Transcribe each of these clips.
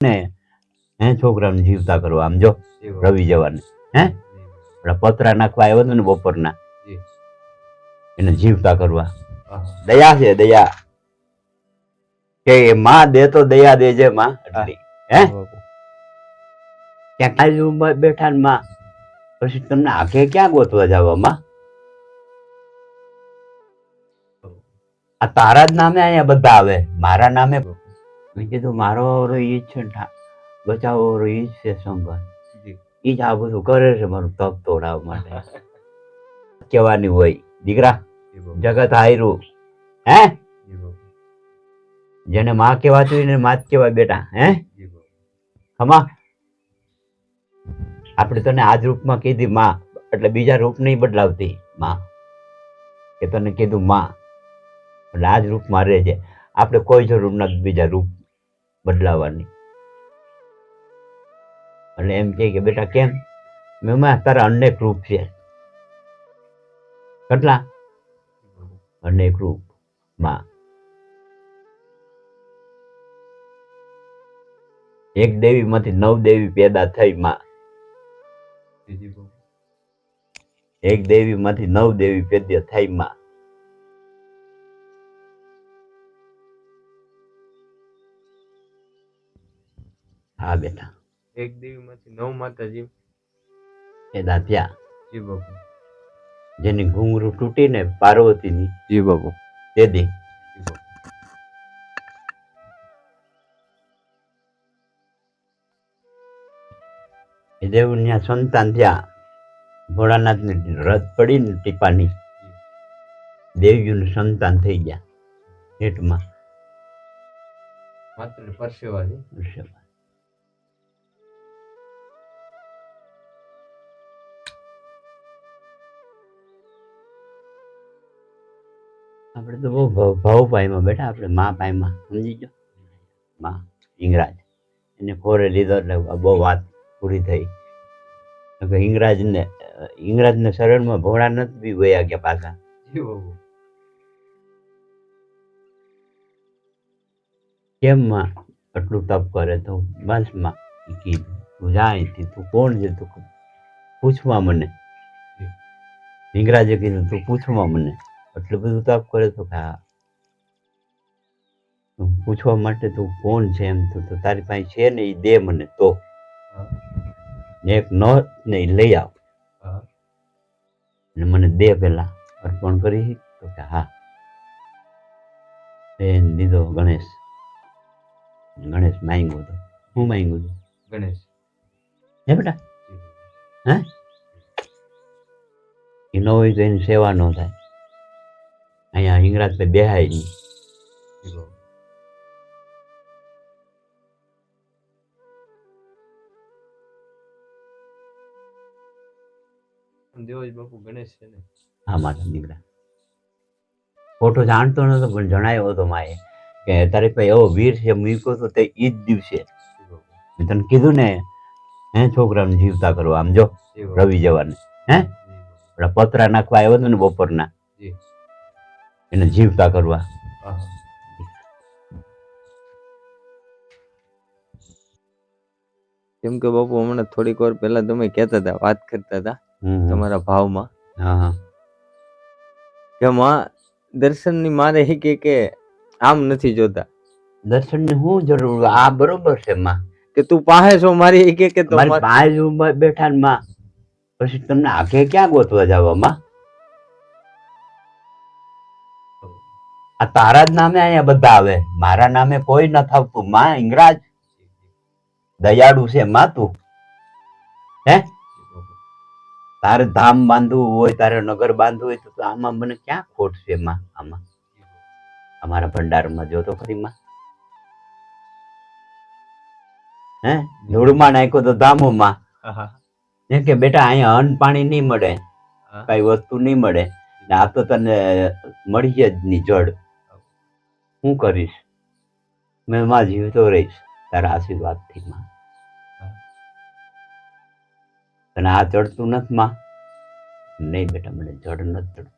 ને હે છોકરાને જીવતા કરવા આમ જો રવિ જવાને હે? આપણા પતરા નાખવા આવ્યો હતો ને બપોરના એને જીવતા કરવા. દયા છે દયા. કે માં દે તો દયા દેજે માં હે. ક્યાં કાંઈ બેઠા ને માં? પછી તમને આખે ક્યાં ગોતવા જવા માં? આ તારા જ નામે અહીંયા બધા આવે મારા નામે મેં કીધું મારો વારો એ જ છે ને બચાવો વારો એ જ છે શંકર એ જ આ બધું કરે છે મારું તપ તોડાવવા માટે. કહેવાની હોય. દીકરા જગત હાયરું. હે? જેને માં કહેવાતું હોય ને માં જ કહેવાય બેટા હે? હમા. આપણે તને આજ રૂપમાં કીધી માં એટલે બીજા રૂપ નહીં બદલાવતી માં. કે તને કીધું માં. એટલે આ જ રૂપમાં રહે છે. આપણે કોઈ જરૂર નથી બીજા રૂપ બદલાવવાની અને એમ કહે કે બેટા કેમ? મેં તારા અનેક રૂપ છે. કેટલા. અનેક રૂપમાં. એક દેવી માંથી નવ દેવી પેદા થઈ માં. એક દેવી માંથી નવ દેવી પેદા થઈ માં. હા બેટા. એક દેવીમાંથી નવ માતાજી. એ થયા જી બાપુ. જેની ઘૂંઘરું તૂટીને પાર્વતીની જી બાપુ. તે દી. એ દેવના સંતાન થયા. ભોળાનાથની રથ પડી ને ટીપાની નું સંતાન થઈ ગયા. હેઠમાં. માત્ર પરસેવા. આપણે તો બહુ ભાવ પાયમાં બેઠા આપણે મા પાયમાં સમજી ગયો? મા ઇંગરાજ એને ખોરે લીધો એટલે બહુ વાત પૂરી થઈ. ઇંગરાજને હિંગરાજને શરણમાં ભોળા નથી બી વયા ગયા પાછા. કેમ માં? આટલું તપ કરે તો? બસમાં. કીધું તું જાય તું કોણ છે તું? પૂછવા મને. ઇંગરાજે કીધું તું પૂછવા મને. એટલું બધું તપ કરે તો કે હા પૂછવા માટે તું કોણ છે એમ તું તો તારી પાસે છે ને એ દે મને તો. ને એક ન ને લઈ આવ. ને મને દે પેલા અર્પણ કરી તો કે હા. એને દીધો ગણેશ. ગણેશ માંગ્યો હતો હું માંગ્યું છું? ગણેશ. હે બેટા? હે? એ ન હોય તો એની સેવા ન થાય. અહીંયા હિંગરાજ પે બેહાય નહીં દેવજ બાપુ ગણેશ છે ને? દીકરા ખોટો જાણતો નતો પણ જણાયો હતો માએ કે તારી પાસે એવો વીર છે મૂક્યો તો તે ઈ જ દિવસે. મેં તને કીધું ને હે છોકરાને જીવતા કરવા આમ જો રવિ જવાને. હે? પતરા નાખવા આવ્યો હતો ને બપોરના. એને જીવતા કરવા. કેમ કે બાપુ હમણાં થોડીક વાર પહેલા તમે કહેતા હતા વાત કરતા હતા. તમારા ભાવમાં. હા હા. કે માં દર્શનની મારે એ કે કે આમ નથી જોતા. દર્શનની શું જરૂર આ બરોબર છે માં. કે તું પાસે છો મારી એ કે કે તમારી મારી મારે- બેઠા માં. પછી તમને આખે ક્યાં ગોતવા જવા આ તારા જ નામે અહીંયા બધા આવે. મારા નામે કોઈ ન થતું માં ઇંગરાજ. દયાળુ છે માં તું. હે? તારે ધામ બાંધવું હોય તારે નગર બાંધવું હોય તો આમાં મને ક્યાં ખોટ છે માં આમાં? અમારા ભંડારમાં જો તો ખરી માં. હે? ધૂળમાં નાખ્યો તો ધામોમાં એમ કે બેટા અહીંયા અન્ન પાણી નહીં મળે. કઈ વસ્તુ નહીં મળે. ને આ તો તને મળી જ નહીં જડ. શું કરીશ? મેં માં જીવતો રહીશ તારા આશીર્વાદથી માં. હા. તને આ ચડતું નથી માં? નહીં બેટા, મને જડ નથી ચડતું.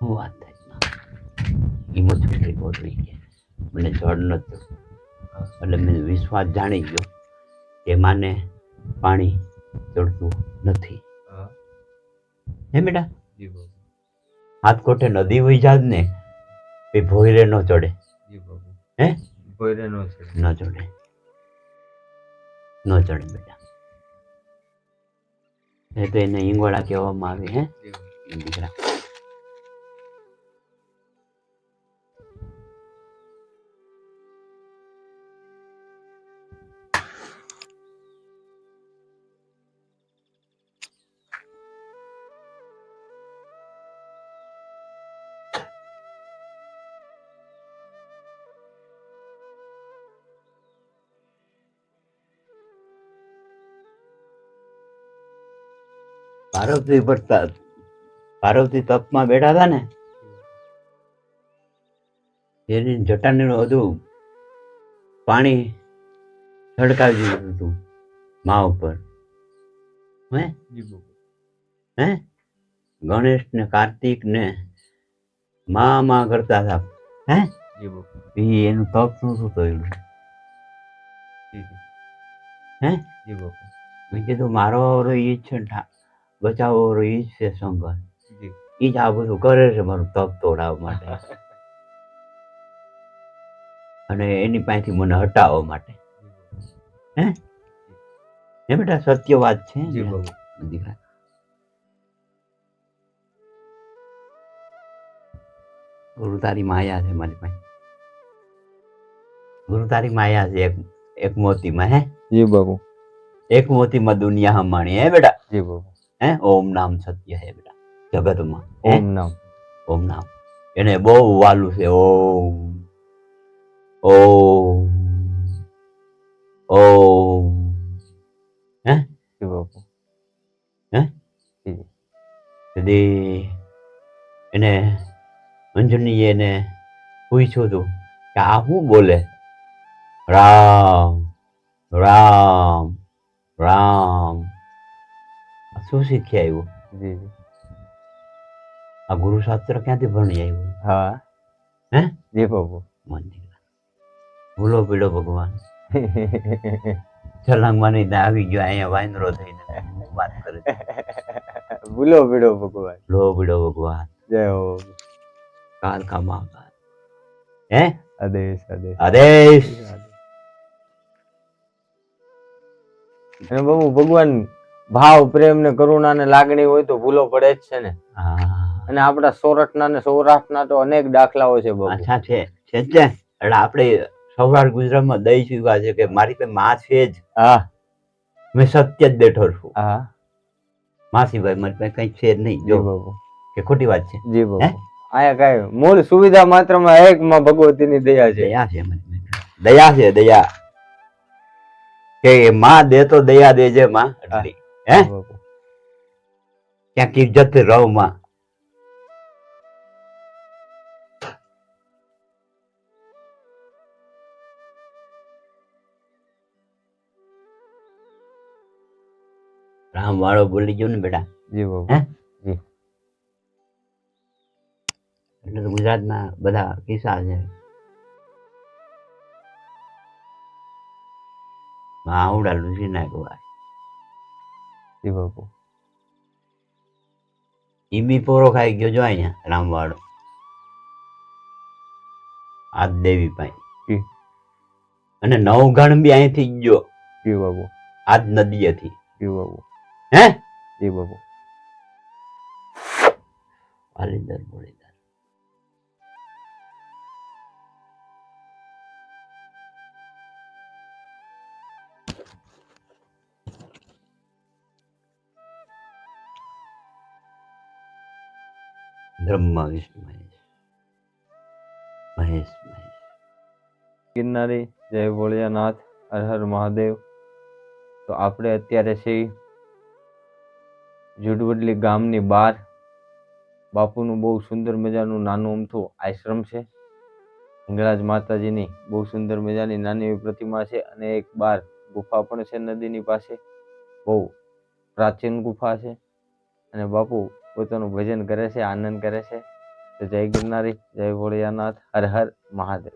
હું વાત થાય ઇમોશનલી બોલી ગયા મને જળ નતું એટલે મેં વિશ્વાસ જાણી ગયો. કે માને પાણી ચડતું નથી. હે. બેટા જી હાથ કોઠે નદી વહી જાત ને એ ભોયરે ન ચડે. હે? ભોયરે ન ચડે. ન ચડે. ન ચડે બેટા એ તો એને ઈંગોળા કહેવામાં આવે હે? દીકરા. પાર્વતી પર પાર્વતી તપમાં બેઠા હતા ને એની જટાને બધું પાણી છડકાવી દીધું હતું મા ઉપર. હે? હે? ગણેશ ને કાર્તિક ને મા મા કરતા હતા. હે? એનું તપ શું શું થયું હે? મેં કીધું મારો એ છે બચાવો એ જ છે સંગત ઈ જ આ બધું કરે છે મારું તપ તોડાવવા માટે. અને એની પાસેથી મને હટાવવા માટે. હે? બેટા? સત્ય વાત છે દીકરા. ગુરુ તારી માયા છે મારી પાસે. ગુરુ તારી માયા છે એક એક મોતીમાં હે? જી બાબુ એક મોતીમાં દુનિયા હમાણી હે બેટા? જી બાપુ હે ઓમ નામ સત્ય હે બેટા જગતમાં ઓમ નામ ઓમ નામ એને બહુ વાલું છે ઓમ ઓમ ઓમ હે બાપુ કદી એને અંજનીએ એને પૂછ્યું હતું કે આ શું બોલે રામ રામ રામ શું શીખી આવ્યું? જી જી. આ ગુરુશાસ્ત્ર ક્યાંથી ભણી આવ્યું? હા. હે? જી બાબુ મંદિર. ભૂલો પીડો ભગવાન. છલાંગમાં નહીં આવી ગયો અહીંયા વાંદરો થઈને વાત કરે ભૂલો પીડો ભગવાન. ભૂલો પીડો ભગવાન. જય હો. કાલ કા મહાકાલ હે? આદેશ આદેશ. આદેશ. અને બાબુ ભગવાન ભાવ પ્રેમ ને કરુણા ને લાગણી હોય તો ભૂલો પડે જ છે ને. અને આપણા સોરઠના ને સૌરાષ્ટ્રના તો અનેક દાખલાઓ છે અચ્છા છે છે જ એટલે આપણે સૌરાષ્ટ્ર ગુજરાતમાં દઈ ચૂક્યા છે કે મારી પાસે માં છે જ. હા. મેં સત્ય જ બેઠો છું. હા. માસીભાઈ મારી પાસે કઈ છે જ નહીં. જો બાબુ કે ખોટી વાત છે. જી? બાબુ આયા કાંઈ મૂળ સુવિધા માત્રમાં એક માં ભગવતીની દયા છે. દયા છે દયા છે દયા. કે માં દે તો દયા દેજે માં. હે? બાપુ. ક્યાંક ઇજ્જત રહો માં. રામ વાળો બોલી ગયો ને બેટા. જી એટલે તો ગુજરાતના બધા કિસ્સા છે. માં આવડા લૂસી નાખ્યો બાપુ બી પોરો ખાઈ ગયો જો અહીંયા રામવાડો. આ દેવી પાઈ. અને નવ ગણ બી અહીંથી ગયો. એ બાપુ આજ નદીએથી. એ બાપુ હે એ બાપુ પાલીદર બોલીદર બ્રહ્મા મહેશ. મહેશ મહેશ. ગિરનારી, જય ભોળિયાનાથ, હર હર મહાદેવ. તો આપણે અત્યારે છે જુડવડલી ગામની બહાર. બાપુનું બહુ સુંદર મજાનું નાનું અમથું આશ્રમ છે. હિંગળાજ માતાજીની બહુ સુંદર મજાની નાની એવી પ્રતિમા છે અને એક બાર ગુફા પણ છે નદીની પાસે. બહુ પ્રાચીન ગુફા છે. અને બાપુ પોતાનું ભજન કરે છે, આનંદ કરે છે તો જય ગિરનારી, જય ભોળિયાનાથ, હર હર મહાદેવ.